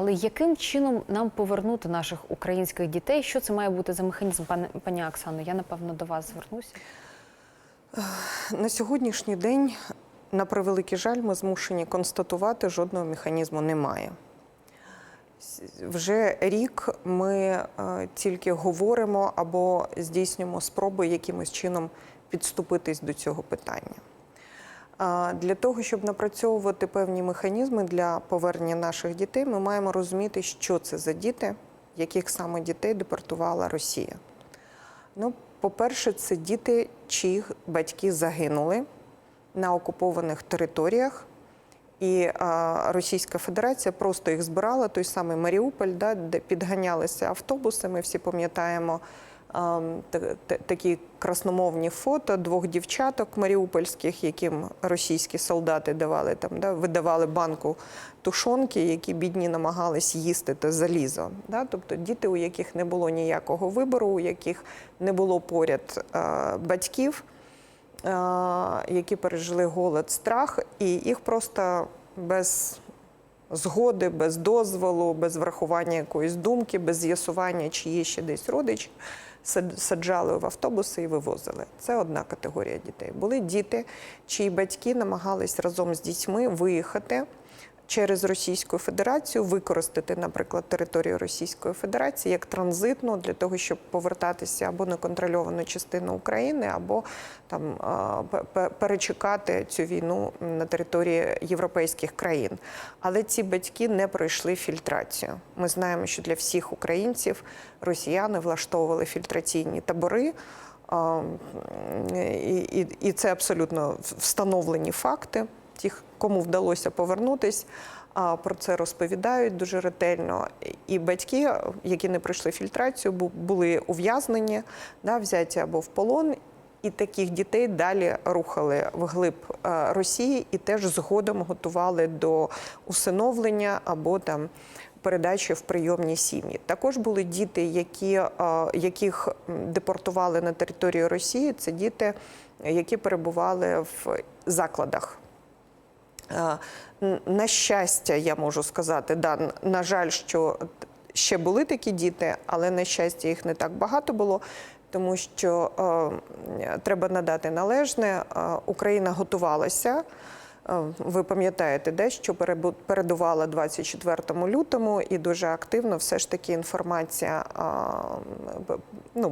Але яким чином нам повернути наших українських дітей? Що це має бути за механізм, пане пані Оксано? Я напевно до вас звернуся. На сьогоднішній день, на превеликий жаль, ми змушені констатувати, жодного механізму немає. Вже рік ми е, тільки говоримо або здійснюємо спроби якимось чином підступитись до цього питання. Для того, щоб напрацьовувати певні механізми для повернення наших дітей, ми маємо розуміти, що це за діти, яких саме дітей депортувала Росія. Ну, по-перше, це діти, чиїх батьки загинули на окупованих територіях. І а, Російська Федерація просто їх збирала, той самий Маріуполь, да, де підганялися автобуси. Ми всі пам'ятаємо такі красномовні фото двох дівчаток маріупольських, яким російські солдати давали там, да, видавали банку тушонки, які бідні намагались їсти те залізо. Да? Тобто діти, у яких не було ніякого вибору, у яких не було поряд а, батьків е, які пережили голод, страх, і їх просто без згоди, без дозволу, без врахування якоїсь думки, без з'ясування, чи є ще десь родичі. саджали в автобуси і вивозили. Це одна категорія дітей. Були діти, чиї батьки намагались разом з дітьми виїхати. Через Російську Федерацію використати, наприклад, територію Російської Федерації як транзитну для того, щоб повертатися або на контрольовану частину України, або там перечекати цю війну на території європейських країн. Але ці батьки не пройшли фільтрацію. Ми знаємо, що для всіх українців росіяни влаштовували фільтраційні табори. І, і, і це абсолютно встановлені факти. Тих, кому вдалося повернутись, а, про це розповідають дуже ретельно. І батьки, які не пройшли фільтрацію, були ув'язнені, да, взяті або в полон. І таких дітей далі рухали вглиб е, Росії і теж згодом готували до усиновлення або там передачі в прийомні сім'ї. Також були діти, які, е, яких депортували на територію Росії. Це діти, які перебували в закладах. Е, На щастя, я можу сказати, да, на жаль, що ще були такі діти, але на щастя їх не так багато було, тому що е, треба надати належне. Е, Україна готувалася. Ви пам'ятаєте, де що передувала 24 лютому, і дуже активно все ж таки інформація ну,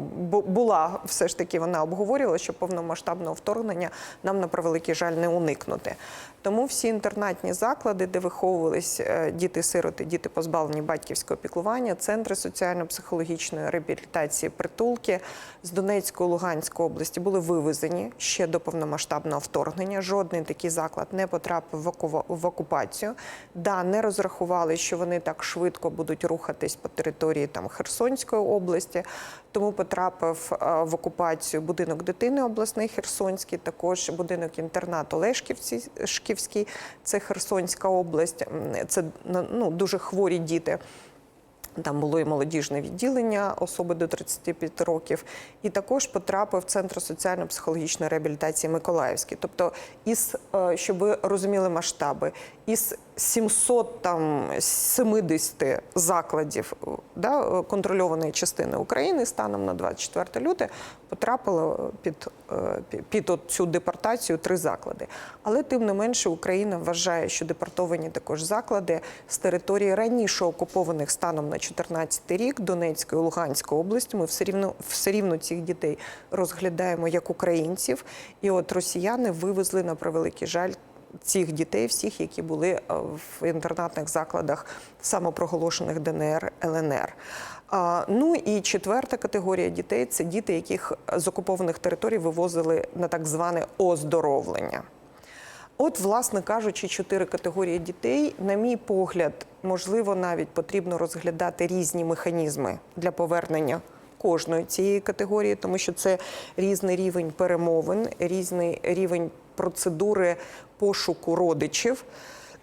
була все ж таки вона обговорювала, що повномасштабного вторгнення нам на превеликий жаль не уникнути. Тому всі інтернатні заклади, де виховувались е, діти-сироти, діти позбавлені батьківського піклування, центри соціально-психологічної реабілітації, притулки з Донецької, Луганської області були вивезені ще до повномасштабного вторгнення. Жодний такий заклад не потрапив в окупацію. Да, не розрахували, що вони так швидко будуть рухатись по території там Херсонської області. Тому потрапив е, в окупацію будинок дитини обласний Херсонський, також будинок інтернату Лешківці Шківський, це Херсонська область. Це ну, дуже хворі діти. Там було і молодіжне відділення особи до 35 років, і також потрапив в центр соціально-психологічної реабілітації Миколаївський. Тобто, із е, щоб ви розуміли масштаби, із 700 там 70 закладів да, контрольованої частини України станом на 24 люте потрапило під, е, під цю депортацію три заклади. Але тим не менше Україна вважає, що депортовані також заклади з території раніше окупованих станом на 2014 рік Донецької Луганської області. Ми все рівно все рівно цих дітей розглядаємо як українців. І от росіяни вивезли на превеликий жаль. Цих дітей, всіх, які були е, в інтернатних закладах самопроголошених ДНР ЛНР. Ну і четверта категорія дітей це діти, яких з окупованих територій вивозили на так зване оздоровлення. От, власне кажучи, чотири категорії дітей, на мій погляд, можливо, навіть потрібно розглядати різні механізми для повернення кожної цієї категорії, тому що це різний рівень перемовин, різний рівень процедури пошуку родичів.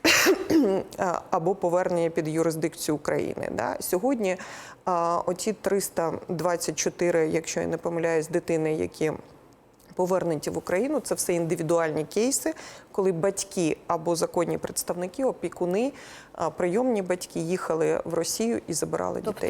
або повернення під юрисдикцію України. Да? Сьогодні а, оті 324, якщо я не помиляюсь, дитини, які повернуті в Україну. Це все індивідуальні кейси, коли батьки або законні представники, опікуни, прийомні батьки їхали в Росію і забирали Тобто дітей.